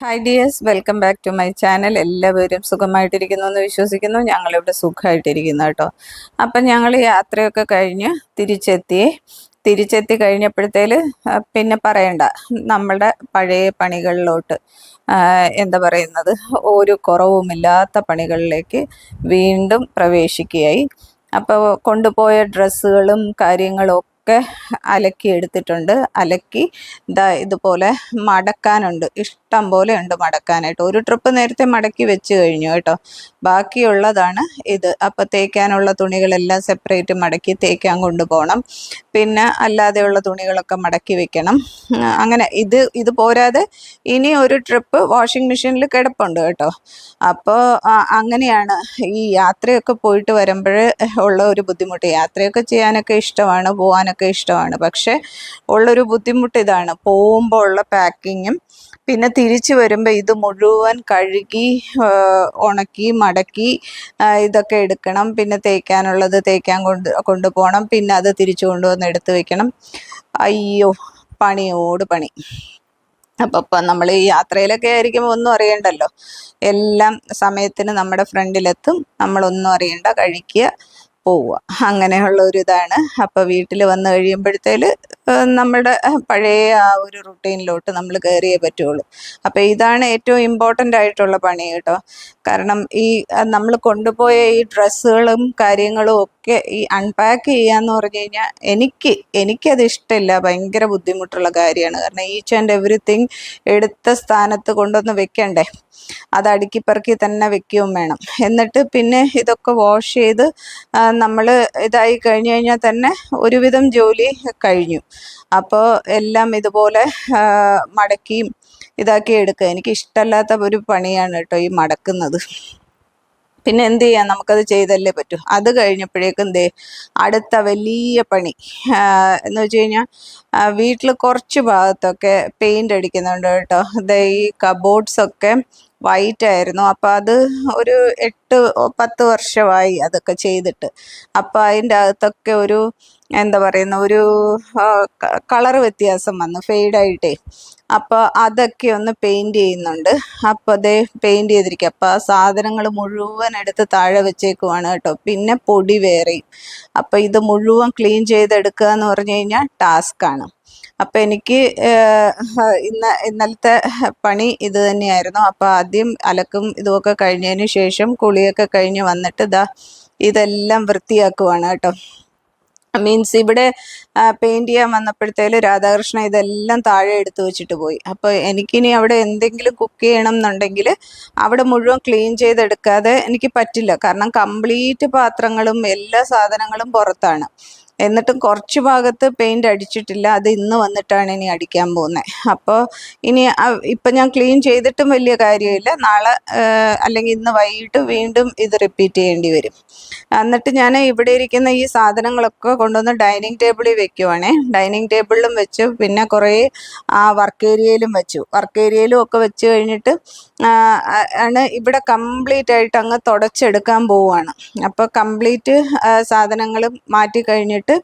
Hi dears welcome back to my channel എല്ലാവരും സുഖമായിട്ടിരിക്കുന്നു എന്ന് വിശ്വസിക്കുന്നു. ഞങ്ങളിവിടെ സുഖമായിട്ടിരിക്കുന്നു കേട്ടോ. അപ്പം ഞങ്ങൾ യാത്രയൊക്കെ കഴിഞ്ഞ് തിരിച്ചെത്തി. തിരിച്ചെത്തി കഴിഞ്ഞപ്പോഴത്തേൽ പിന്നെ പറയണ്ട. നമ്മളുടെ പഴയ പണികളിലോട്ട് എന്താ പറയുന്നത് ഒരു കുറവുമില്ലാത്ത പണികളിലേക്ക് വീണ്ടും പ്രവേശിക്കുകയായി. അപ്പോൾ കൊണ്ടുപോയ ഡ്രസ്സുകളും കാര്യങ്ങളും ഒക്കെ അലക്കി എടുത്തിട്ടുണ്ട്. അലക്കി ഇതാ ഇതുപോലെ മടക്കാനുണ്ട്. ഇഷ്ടം പോലെ ഉണ്ട് മടക്കാനായിട്ട്. ഒരു ട്രിപ്പ് നേരത്തെ മടക്കി വെച്ച് കഴിഞ്ഞു കേട്ടോ. ബാക്കിയുള്ളതാണ് ഇത്. അപ്പോൾ തേക്കാനുള്ള തുണികളെല്ലാം സെപ്പറേറ്റ് മടക്കി തേക്കാൻ കൊണ്ടുപോകണം. പിന്നെ അല്ലാതെയുള്ള തുണികളൊക്കെ മടക്കി വെക്കണം. അങ്ങനെ ഇത് ഇത് പോരാതെ ഇനി ഒരു ട്രിപ്പ് വാഷിംഗ് മെഷീനിൽ കിടപ്പുണ്ട് കേട്ടോ. അപ്പോൾ അങ്ങനെയാണ് ഈ യാത്രയൊക്കെ പോയിട്ട് വരുമ്പോൾ ഉള്ള ഒരു ബുദ്ധിമുട്ട്. യാത്രയൊക്കെ ചെയ്യാനൊക്കെ ഇഷ്ടമാണ്. പോകാനൊക്കെ ഇഷ്ടമാണ്. പക്ഷേ ഉള്ളൊരു ബുദ്ധിമുട്ട് ഇതാണ്. പോകുമ്പോൾ ഉള്ള പാക്കിങ്ങും പിന്നെ തിരിച്ചു വരുമ്പോൾ ഇത് മുഴുവൻ കഴുകി ഉണക്കി മടക്കി ഇതൊക്കെ എടുക്കണം. പിന്നെ തേക്കാനുള്ളത് തേക്കാൻ കൊണ്ട് കൊണ്ടുപോകണം പിന്നെ അത് തിരിച്ചു കൊണ്ടുവന്ന് എടുത്തു വെക്കണം. അയ്യോ പണിയോട് പണി. അപ്പം ഇപ്പം നമ്മൾ ഈ യാത്രയിലൊക്കെ ആയിരിക്കുമ്പോൾ ഒന്നും അറിയണ്ടല്ലോ. എല്ലാം സമയത്തിന് നമ്മുടെ ഫ്രണ്ടിലെത്തും. നമ്മളൊന്നും അറിയണ്ട. കഴിക്കുക. പോവുക. അങ്ങനെയുള്ള ഒരു ഇതാണ്. അപ്പോൾ വീട്ടിൽ വന്നു കഴിയുമ്പോഴത്തേൽ ഏഹ് നമ്മുടെ പഴയ ആ ഒരു റുട്ടീനിലോട്ട് നമ്മൾ കയറിയേ പറ്റുള്ളൂ. അപ്പോൾ ഇതാണ് ഏറ്റവും ഇമ്പോർട്ടന്റ് ആയിട്ടുള്ള പണി കേട്ടോ. കാരണം ഈ നമ്മൾ കൊണ്ടുപോയ ഈ ഡ്രസ്സുകളും കാര്യങ്ങളും ഒക്കെ ഈ അൺപാക്ക് ചെയ്യാന്ന് പറഞ്ഞു കഴിഞ്ഞാൽ എനിക്ക് എനിക്കത് ഇഷ്ടമില്ല ഭയങ്കര ബുദ്ധിമുട്ടുള്ള കാര്യമാണ്. കാരണം ഈച്ച് ആൻഡ് എവറിത്തിങ് എടുത്ത സ്ഥാനത്ത് കൊണ്ടുവന്ന് വെക്കണ്ടേ. അത് അടുക്കി പെറുക്കി തന്നെ വെക്കുകയും വേണം. എന്നിട്ട് പിന്നെ ഇതൊക്കെ വാഷ് ചെയ്ത് നമ്മൾ ഇതായി കഴിഞ്ഞു കഴിഞ്ഞാൽ തന്നെ ഒരുവിധം ജോലി കഴിഞ്ഞു. അപ്പോൾ എല്ലാം ഇതുപോലെ മടക്കിയും ഇതാക്കി എടുക്കുക. എനിക്ക് ഇഷ്ടമല്ലാത്ത ഒരു പണിയാണ് കേട്ടോ ഈ മടക്കുന്നത്. പിന്നെ എന്ത് ചെയ്യാം? നമുക്കത് ചെയ്തല്ലേ പറ്റൂ. അത് കഴിഞ്ഞപ്പോഴേക്കും ദേ അടുത്ത വലിയ പണി. എന്ന് വെച്ച് കഴിഞ്ഞാൽ വീട്ടിൽ കുറച്ച് ഭാഗത്തൊക്കെ പെയിന്റ് അടിക്കുന്നുണ്ട് കേട്ടോ. ദേ ഈ കബോർഡ്സ് ഒക്കെ വൈറ്റ് ആയിരുന്നു. അപ്പം അത് ഒരു എട്ട് പത്ത് വർഷമായി അതൊക്കെ ചെയ്തിട്ട്. അപ്പം അതിന്റെ അകത്തൊക്കെ ഒരു എന്താ പറയുന്ന ഒരു കളർ വ്യത്യാസം വന്നു ഫെയ്ഡായിട്ടേ അപ്പോൾ അതൊക്കെ ഒന്ന് പെയിന്റ് ചെയ്യുന്നുണ്ട്. അപ്പോൾ അതേ പെയിന്റ് ചെയ്തിരിക്കുക അപ്പോൾ ആ സാധനങ്ങൾ മുഴുവൻ എടുത്ത് താഴെ വെച്ചേക്കുവാണ് കേട്ടോ. പിന്നെ പൊടി വേറെയും. അപ്പോൾ ഇത് മുഴുവൻ ക്ലീൻ ചെയ്തെടുക്കുക എന്ന് പറഞ്ഞു കഴിഞ്ഞാൽ ടാസ്ക്കാണ് അപ്പം എനിക്ക് ഇന്ന ഇന്നലത്തെ പണി ഇത് തന്നെയായിരുന്നു. അപ്പോൾ ആദ്യം അലക്കും ഇതുമൊക്കെ കഴിഞ്ഞതിന് ശേഷം കുളിയൊക്കെ കഴിഞ്ഞ് വന്നിട്ട് ഇതാ ഇതെല്ലാം വൃത്തിയാക്കുവാണ് കേട്ടോ. മീൻസ് ഇവിടെ പെയിന്റ് ചെയ്യാൻ വന്നപ്പോഴത്തേലും രാധാകൃഷ്ണൻ ഇതെല്ലാം താഴെ എടുത്തു വെച്ചിട്ട് പോയി. അപ്പോൾ എനിക്കിനി അവിടെ എന്തെങ്കിലും കുക്ക് ചെയ്യണം എന്നുണ്ടെങ്കിൽ അവിടെ മുഴുവൻ ക്ലീൻ ചെയ്തെടുക്കാതെ എനിക്ക് പറ്റില്ല. കാരണം കംപ്ലീറ്റ് പാത്രങ്ങളും എല്ലാ സാധനങ്ങളും പുറത്താണ്. എന്നിട്ടും കുറച്ച് ഭാഗത്ത് പെയിന്റ് അടിച്ചിട്ടില്ല. അത് ഇന്ന് വന്നിട്ടാണ് ഇനി അടിക്കാൻ പോകുന്നത് അപ്പോൾ ഇനി ഇപ്പം ഞാൻ ക്ലീൻ ചെയ്തിട്ടും വലിയ കാര്യമില്ല. നാളെ അല്ലെങ്കിൽ ഇന്ന് വൈകിട്ട് വീണ്ടും ഇത് റിപ്പീറ്റ് ചെയ്യേണ്ടി വരും. എന്നിട്ട് ഞാൻ ഇവിടെ ഇരിക്കുന്ന ഈ സാധനങ്ങളൊക്കെ കൊണ്ടുവന്ന് ഡൈനിങ് ടേബിളിൽ വെക്കുവാണേ. ഡൈനിങ് ടേബിളിലും വെച്ചു. പിന്നെ കുറേ ആ വർക്ക് ഏരിയയിലും വെച്ചു. വർക്ക് ഏരിയയിലും ഒക്കെ വെച്ച് കഴിഞ്ഞിട്ട് ആണ് ഇവിടെ കംപ്ലീറ്റ് ആയിട്ട് അങ്ങ് തുടച്ചെടുക്കാൻ പോവുകയാണ് അപ്പോൾ കംപ്ലീറ്റ് സാധനങ്ങൾ മാറ്റി കഴിഞ്ഞിട്ട്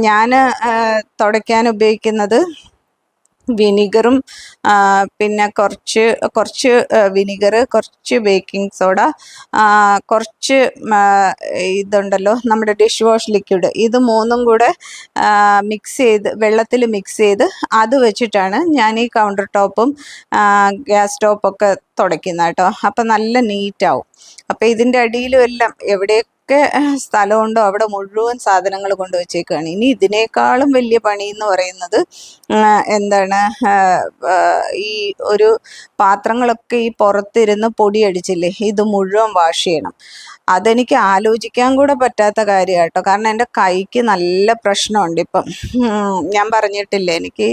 ഞാൻ തുടയ്ക്കാൻ ഉപയോഗിക്കുന്നത് വിനിഗറും പിന്നെ കുറച്ച് കുറച്ച് വിനിഗർ കുറച്ച് ബേക്കിംഗ് സോഡ കുറച്ച് ഇതുണ്ടല്ലോ നമ്മുടെ ഡിഷ് വാഷ് ലിക്വിഡ്. ഇത് മൂന്നും കൂടെ മിക്സ് ചെയ്ത് വെള്ളത്തിൽ മിക്സ് ചെയ്ത് അത് വെച്ചിട്ടാണ് ഞാൻ ഈ കൗണ്ടർ ടോപ്പും ഗ്യാസ് ടോപ്പൊക്കെ തുടയ്ക്കുന്നത് കേട്ടോ. അപ്പം നല്ല നീറ്റാവും അപ്പം ഇതിന്റെ അടിയിലും എല്ലാം എവിടെയൊക്കെ സ്ഥലമുണ്ടോ? അവിടെ മുഴുവൻ സാധനങ്ങൾ കൊണ്ടുവച്ചേക്കുകയാണ് ഇനി ഇതിനേക്കാളും വലിയ പണി എന്ന് പറയുന്നത് എന്താണ് ഈ ഒരു പാത്രങ്ങളൊക്കെ ഈ പുറത്തിരുന്ന് പൊടിയടിച്ചില്ലേ? ഇത് മുഴുവൻ വാഷ് ചെയ്യണം. അതെനിക്ക് ആലോചിക്കാൻ കൂടെ പറ്റാത്ത കാര്യം കേട്ടോ. കാരണം എന്റെ കൈക്ക് നല്ല പ്രശ്നമുണ്ട് ഇപ്പം. ഞാൻ പറഞ്ഞിട്ടില്ലേ എനിക്ക്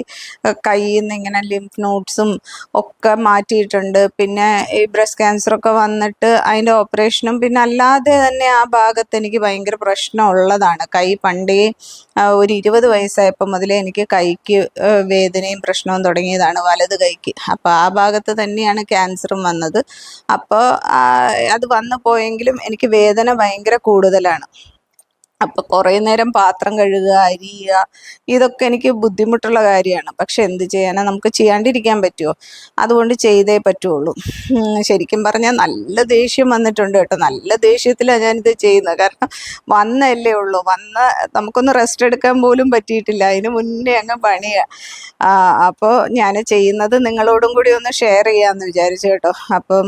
കയ്യിൽ നിന്ന് ഇങ്ങനെ ലിംഫ് നോട്ട്സും ഒക്കെ മാറ്റിയിട്ടുണ്ട്. പിന്നെ ഈ ബ്രസ്റ്റ് ക്യാൻസറൊക്കെ വന്നിട്ട് അതിന്റെ ഓപ്പറേഷനും പിന്നെ അല്ലാതെ തന്നെ ആ ഭാഗത്ത് എനിക്ക് ഭയങ്കര പ്രശ്നമുള്ളതാണ്. കൈ പണ്ടേ ഒരു ഇരുപത് വയസ്സായപ്പോൾ മുതലേ എനിക്ക് കൈക്ക് വേദനയും പ്രശ്നവും തുടങ്ങിയതാണ് വലത് കൈക്ക്. അപ്പോൾ ആ ഭാഗത്ത് തന്നെയാണ് ക്യാൻസറും വന്നത്. അപ്പോൾ അത് വന്നു പോയെങ്കിലും എനിക്ക് വേദന ഭയങ്കര കൂടുതലാണ്. അപ്പോൾ കുറേ നേരം പാത്രം കഴുകുക അരിയുക ഇതൊക്കെ എനിക്ക് ബുദ്ധിമുട്ടുള്ള കാര്യമാണ്. പക്ഷെ എന്ത് ചെയ്യാനാ? നമുക്ക് ചെയ്യാണ്ടിരിക്കാൻ പറ്റുമോ അതുകൊണ്ട് ചെയ്തേ പറ്റുള്ളൂ. ശരിക്കും പറഞ്ഞാൽ നല്ല ദേഷ്യം വന്നിട്ടുണ്ട് കേട്ടോ. നല്ല ദേഷ്യത്തിലാണ് ഞാനിത് ചെയ്യുന്നത്. കാരണം വന്നല്ലേ ഉള്ളൂ. വന്ന് നമുക്കൊന്ന് റെസ്റ്റ് എടുക്കാൻ പോലും പറ്റിയിട്ടില്ല. അതിന് മുന്നേ അങ്ങ് പണിയാ. അപ്പോൾ ഞാൻ ചെയ്യുന്നത് നിങ്ങളോടും കൂടി ഒന്ന് ഷെയർ ചെയ്യാമെന്ന് വിചാരിച്ചു കേട്ടോ. അപ്പം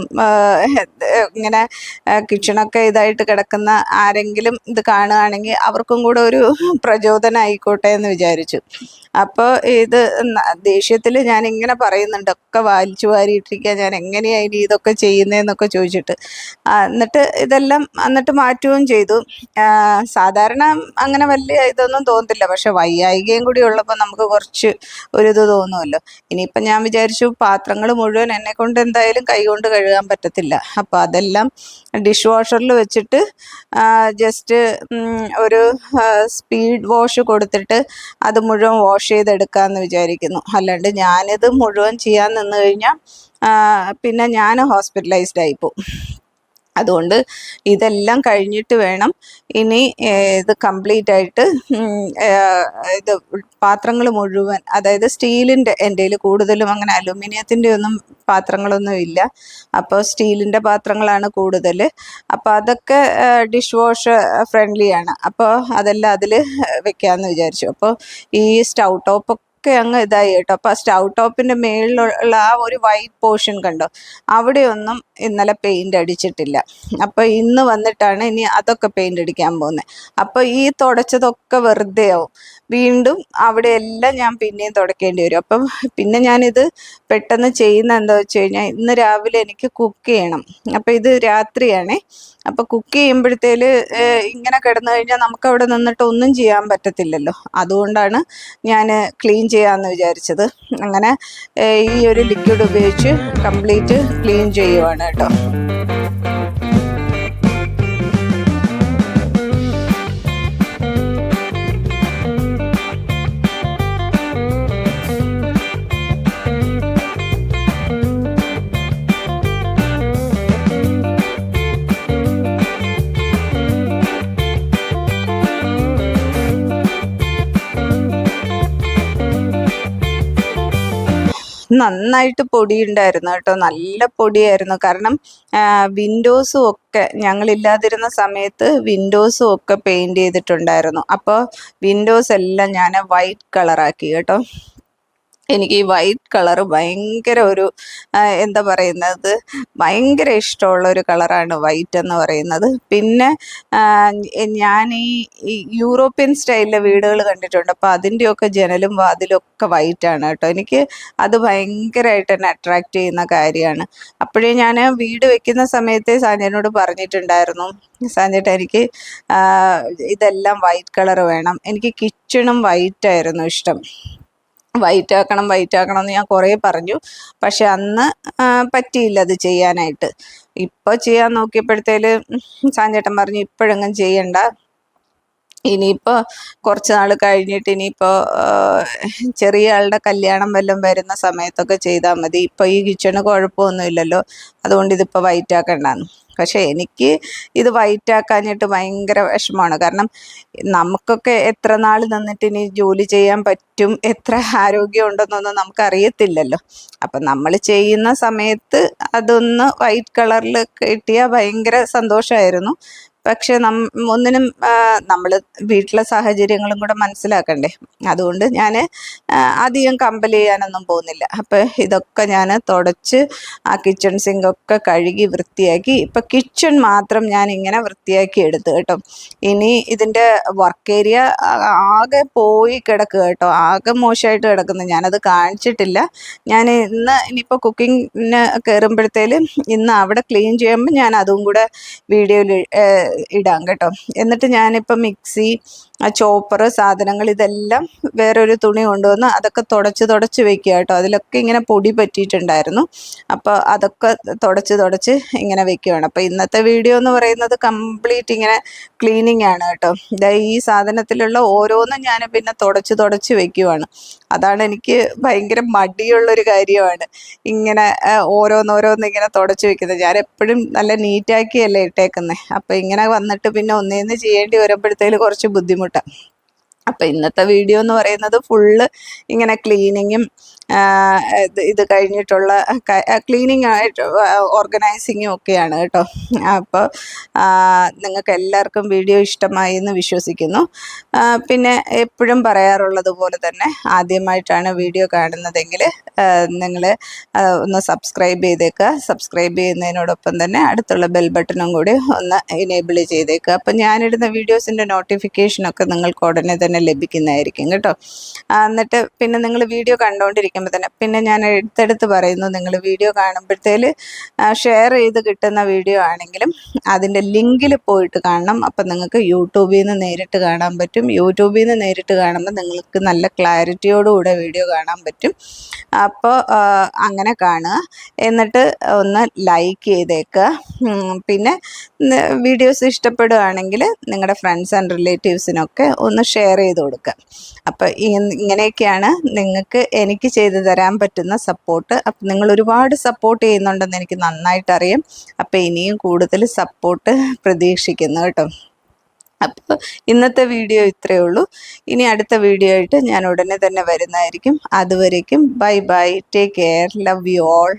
ഇങ്ങനെ കിച്ചണൊക്കെ ഇതായിട്ട് കിടക്കുന്ന ആരെങ്കിലും ഇത് കാണുകയാണെങ്കിൽ അവർക്കും കൂടെ ഒരു പ്രചോദനം ആയിക്കോട്ടെ എന്ന് വിചാരിച്ചു. അപ്പോൾ ഇത് ദേഷ്യത്തിൽ ഞാൻ ഇങ്ങനെ പറയുന്നുണ്ട് ഒക്കെ വാലിച്ചു വാരിയിട്ടിരിക്കുക ഞാൻ എങ്ങനെയാ ഇനി ഇതൊക്കെ ചെയ്യുന്നതെന്നൊക്കെ ചോദിച്ചിട്ട്. എന്നിട്ട് ഇതെല്ലാം എന്നിട്ട് മാറ്റുകയും ചെയ്തു. സാധാരണ അങ്ങനെ വലിയ ഇതൊന്നും തോന്നത്തില്ല പക്ഷെ വയ്യായികയും കൂടി ഉള്ളപ്പോൾ നമുക്ക് കുറച്ച് ഒരു ഇത് തോന്നുമല്ലോ ഇനിയിപ്പം ഞാൻ വിചാരിച്ചു പാത്രങ്ങൾ മുഴുവൻ എന്നെ കൊണ്ട് എന്തായാലും കൈകൊണ്ട് കഴുകാൻ പറ്റത്തില്ല. അപ്പോൾ അതെല്ലാം ഡിഷ് വാഷറിൽ വെച്ചിട്ട് ജസ്റ്റ് ഒരു സ്പീഡ് വാഷ് കൊടുത്തിട്ട് അത് മുഴുവൻ വാഷ് ചെയ്തെടുക്കാമെന്ന് വിചാരിക്കുന്നു. അല്ലാണ്ട് ഞാനിത് മുഴുവൻ ചെയ്യാൻ നിന്ന് കഴിഞ്ഞാൽ പിന്നെ ഞാൻ ഹോസ്പിറ്റലൈസ്ഡ് ആയിപ്പോവും അതുകൊണ്ട് ഇതെല്ലാം കഴിഞ്ഞിട്ട് വേണം ഇനി ഇത് കംപ്ലീറ്റ് ആയിട്ട് ഇത് പാത്രങ്ങൾ മുഴുവൻ അതായത് സ്റ്റീലിന്റെ എന്റെ കൂടുതലും അങ്ങനെ അലുമിനിയത്തിന്റെ ഒന്നും പാത്രങ്ങളൊന്നും ഇല്ല. അപ്പോൾ സ്റ്റീലിന്റെ പാത്രങ്ങളാണ് കൂടുതൽ അപ്പോൾ അതൊക്കെ ഡിഷ് വാഷ് ഫ്രണ്ട്ലിയാണ്. അപ്പോൾ അതെല്ലാം അതിൽ വെക്കാമെന്ന് വിചാരിച്ചു. അപ്പോൾ ഈ സ്റ്റൗ ടോപ്പ് ഒക്കെ അങ്ങ് ഇതായി കേട്ടോ. അപ്പോൾ ആ സ്റ്റൗ ടോപ്പിന്റെ മേളിലുള്ള ആ ഒരു വൈറ്റ് പോർഷൻ കണ്ടോ? അവിടെയൊന്നും ഇന്നലെ പെയിന്റ് അടിച്ചിട്ടില്ല. അപ്പോൾ ഇന്ന് വന്നിട്ടാണ് ഇനി അതൊക്കെ പെയിന്റ് അടിക്കാൻ പോകുന്നത് അപ്പോൾ ഈ തുടച്ചതൊക്കെ വെറുതെ ആവും വീണ്ടും അവിടെയെല്ലാം ഞാൻ പിന്നെയും തുടക്കേണ്ടി വരും. അപ്പം പിന്നെ ഞാനിത് പെട്ടെന്ന് ചെയ്യുന്ന എന്താ വെച്ച് കഴിഞ്ഞാൽ ഇന്ന് രാവിലെ എനിക്ക് കുക്ക് ചെയ്യണം. അപ്പം ഇത് രാത്രിയാണേ. അപ്പം കുക്ക് ചെയ്യുമ്പോഴത്തേൽ ഇങ്ങനെ കിടന്നു കഴിഞ്ഞാൽ നമുക്ക് അവിടെ നിന്നിട്ട് ഒന്നും ചെയ്യാൻ പറ്റത്തില്ലല്ലോ. അതുകൊണ്ടാണ് ഞാൻ ക്ലീൻ ചെയ്യാമെന്ന് വിചാരിച്ചത്. അങ്ങനെ ഈ ഒരു ലിക്വിഡ് ഉപയോഗിച്ച് കംപ്ലീറ്റ് ക്ലീൻ ചെയ്യുവാണ് കേട്ടോ. നന്നായിട്ട് പൊടിയുണ്ടായിരുന്നു കേട്ടോ. നല്ല പൊടിയായിരുന്നു. കാരണം വിൻഡോസും ഒക്കെ ഞങ്ങളില്ലാതിരുന്ന സമയത്ത് വിൻഡോസും ഒക്കെ പെയിന്റ് ചെയ്തിട്ടുണ്ടായിരുന്നു. അപ്പോൾ വിൻഡോസ് എല്ലാം ഞാൻ വൈറ്റ് കളറാക്കി കേട്ടോ. എനിക്ക് ഈ വൈറ്റ് കളർ ഭയങ്കര ഒരു എന്താ പറയുന്നത് ഭയങ്കര ഇഷ്ടമുള്ള ഒരു കളറാണ് വൈറ്റ് എന്ന് പറയുന്നത്. പിന്നെ ഞാൻ ഈ യൂറോപ്യൻ സ്റ്റൈലിലെ വീടുകൾ കണ്ടിട്ടുണ്ട്. അപ്പോൾ അതിന്റെയൊക്കെ ജനലും വാതിലും ഒക്കെ വൈറ്റ് ആണ് കേട്ടോ. എനിക്ക് അത് ഭയങ്കരമായിട്ട് എന്നെ അട്രാക്റ്റ് ചെയ്യുന്ന കാര്യമാണ്. അപ്പോഴേ ഞാൻ വീട് വെക്കുന്ന സമയത്ത് സാഞ്ചനോട് പറഞ്ഞിട്ടുണ്ടായിരുന്നു. സാഞ്ചേട്ട എനിക്ക് ഇതെല്ലാം വൈറ്റ് കളർ വേണം. എനിക്ക് കിച്ചണും വൈറ്റ് ആയിരുന്നു ഇഷ്ടം. വൈറ്റ് ആക്കണം വൈറ്റ് ആക്കണം എന്ന് ഞാൻ കുറേ പറഞ്ഞു. പക്ഷെ അന്ന് പറ്റിയില്ല അത് ചെയ്യാനായിട്ട്. ഇപ്പോൾ ചെയ്യാൻ നോക്കിയപ്പോഴത്തേൽ സാഞ്ചേട്ടൻ പറഞ്ഞു ഇപ്പോഴെങ്ങും ചെയ്യണ്ട. ഇനിയിപ്പോൾ കുറച്ച് നാൾ കഴിഞ്ഞിട്ട് ഇനിയിപ്പോൾ ചെറിയ ആളുടെ കല്യാണം വല്ലതും വരുന്ന സമയത്തൊക്കെ ചെയ്താൽ മതി. ഇപ്പോൾ ഈ കിച്ചണ് കുഴപ്പമൊന്നുമില്ലല്ലോ. അതുകൊണ്ട് ഇതിപ്പോൾ വൈറ്റ് ആക്കണ്ടെന്ന്. പക്ഷേ എനിക്ക് ഇത് വൈറ്റ് ആക്കാനായിട്ട് ഭയങ്കര വിഷമമാണ്. കാരണം നമുക്കൊക്കെ എത്ര നാൾ നിന്നിട്ട് ഇനി ജോലി ചെയ്യാൻ പറ്റും? എത്ര ആരോഗ്യം ഉണ്ടെന്നൊന്നും നമുക്ക് അറിയത്തില്ലല്ലോ അപ്പം നമ്മൾ ചെയ്യുന്ന സമയത്ത് അതൊന്ന് വൈറ്റ് കളറിൽ കിട്ടിയാൽ ഭയങ്കര സന്തോഷമായിരുന്നു. പക്ഷെ നം ഒന്നിനും നമ്മൾ വീട്ടിലെ സാഹചര്യങ്ങളും കൂടെ മനസ്സിലാക്കണ്ടേ? അതുകൊണ്ട് ഞാൻ അധികം കമ്പൽ ചെയ്യാനൊന്നും പോകുന്നില്ല. അപ്പോൾ ഇതൊക്കെ ഞാൻ തുടച്ച് ആ കിച്ചൺ സിങ്കൊക്കെ കഴുകി വൃത്തിയാക്കി ഇപ്പം കിച്ചൺ മാത്രം ഞാൻ ഇങ്ങനെ വൃത്തിയാക്കി എടുത്തു കേട്ടോ. ഇനി ഇതിന്റെ വർക്ക് ഏരിയ ആകെ പോയി കിടക്കുക കേട്ടോ. ആകെ മോശമായിട്ട് കിടക്കുന്നു. ഞാനത് കാണിച്ചിട്ടില്ല. ഞാൻ ഇന്ന് ഇനിയിപ്പോൾ കുക്കിങ്ങിന് കയറുമ്പോഴത്തേലും ഇന്ന് അവിടെ ക്ലീൻ ചെയ്യുമ്പോൾ ഞാൻ അതും കൂടെ വീഡിയോയിൽ ഇടാം കേട്ടോ. എന്നിട്ട് ഞാനിപ്പോൾ മിക്സി ചോപ്പർ സാധനങ്ങൾ ഇതെല്ലാം വേറൊരു തുണി കൊണ്ടുവന്ന് അതൊക്കെ തുടച്ച് തുടച്ച് വെക്കുക കേട്ടോ. അതിലൊക്കെ ഇങ്ങനെ പൊടി പറ്റിയിട്ടുണ്ടായിരുന്നു. അപ്പോൾ അതൊക്കെ തുടച്ച് തുടച്ച് ഇങ്ങനെ വെക്കുകയാണ്. അപ്പോൾ ഇന്നത്തെ വീഡിയോ എന്ന് പറയുന്നത് കംപ്ലീറ്റ് ഇങ്ങനെ ക്ലീനിങ് ആണ് കേട്ടോ. ഈ സാധനത്തിലുള്ള ഓരോന്നും ഞാൻ പിന്നെ തുടച്ച് തുടച്ച് വെക്കുവാണ്. അതാണ് എനിക്ക് ഭയങ്കര മടിയുള്ളൊരു കാര്യമാണ്. ഇങ്ങനെ ഓരോന്നോരോന്ന് ഇങ്ങനെ തുടച്ച് വെക്കുന്നത്. ഞാൻ എപ്പോഴും നല്ല നീറ്റാക്കിയല്ലേ ഇട്ടേക്കുന്നത് അപ്പോൾ ഇങ്ങനെ വന്നിട്ട് പിന്നെ ഒന്നേന്ന് ചെയ്യേണ്ടി വരുമ്പോഴത്തേൽ കുറച്ച് ബുദ്ധിമുട്ടാണ് അപ്പം ഇന്നത്തെ വീഡിയോ എന്ന് പറയുന്നത് ഫുള്ള് ഇങ്ങനെ ക്ലീനിങ്ങും ഇത് കഴിഞ്ഞിട്ടുള്ള ക്ലീനിങ് ആയിട്ട് ഓർഗനൈസിങ്ങും ഒക്കെയാണ് കേട്ടോ. അപ്പോൾ നിങ്ങൾക്ക് എല്ലാവർക്കും വീഡിയോ ഇഷ്ടമായി എന്ന് വിശ്വസിക്കുന്നു. പിന്നെ എപ്പോഴും പറയാറുള്ളത് പോലെ തന്നെ ആദ്യമായിട്ടാണ് വീഡിയോ കാണുന്നതെങ്കിൽ നിങ്ങൾ ഒന്ന് സബ്സ്ക്രൈബ് ചെയ്തേക്കുക. സബ്സ്ക്രൈബ് ചെയ്യുന്നതിനോടൊപ്പം തന്നെ അടുത്തുള്ള ബെൽ ബട്ടണും കൂടി ഒന്ന് എനേബിൾ ചെയ്തേക്കുക. അപ്പം ഞാനിടുന്ന വീഡിയോസിന്റെ നോട്ടിഫിക്കേഷനൊക്കെ നിങ്ങൾക്ക് ഉടനെ തന്നെ ലഭിക്കുന്നതായിരിക്കും കേട്ടോ. എന്നിട്ട് പിന്നെ നിങ്ങൾ വീഡിയോ കണ്ടുകൊണ്ടിരിക്കുമ്പോൾ തന്നെ. പിന്നെ ഞാൻ എടുത്തെടുത്ത് പറയുന്നു നിങ്ങൾ വീഡിയോ കാണുമ്പോഴത്തേൽ ഷെയർ ചെയ്ത് കിട്ടുന്ന വീഡിയോ ആണെങ്കിലും അതിന്റെ ലിങ്കിൽ പോയിട്ട് കാണണം. അപ്പം നിങ്ങൾക്ക് യൂട്യൂബിൽ നിന്ന് നേരിട്ട് കാണാൻ പറ്റും. യൂട്യൂബിൽ നിന്ന് നേരിട്ട് കാണുമ്പോൾ നിങ്ങൾക്ക് നല്ല ക്ലാരിറ്റിയോടുകൂടെ വീഡിയോ കാണാൻ പറ്റും. അപ്പോൾ അങ്ങനെ കാണുക. എന്നിട്ട് ഒന്ന് ലൈക്ക് ചെയ്തേക്കുക. പിന്നെ വീഡിയോസ് ഇഷ്ടപ്പെടുകയാണെങ്കിൽ നിങ്ങളുടെ ഫ്രണ്ട്സ് ആൻഡ് റിലേറ്റീവ്സിനൊക്കെ ഒന്ന് ഷെയർ ചെയ്ത് കൊടുക്കുക. അപ്പോൾ ഇങ്ങനെയൊക്കെയാണ് നിങ്ങൾക്ക് എനിക്ക് ചെയ്തു തരാൻ പറ്റുന്ന സപ്പോർട്ട് അപ്പം നിങ്ങൾ ഒരുപാട് സപ്പോർട്ട് ചെയ്യുന്നുണ്ടെന്ന് എനിക്ക് നന്നായിട്ട് അറിയാം അപ്പോൾ ഇനിയും കൂടുതൽ സപ്പോർട്ട് പ്രതീക്ഷിക്കുന്നു കേട്ടോ. അപ്പോൾ ഇന്നത്തെ വീഡിയോ ഇത്രയേ ഉള്ളൂ. ഇനി അടുത്ത വീഡിയോ ആയിട്ട് ഞാൻ ഉടനെ തന്നെ വരുന്നതായിരിക്കും. അതുവരേക്കും bye bye. Take care love you all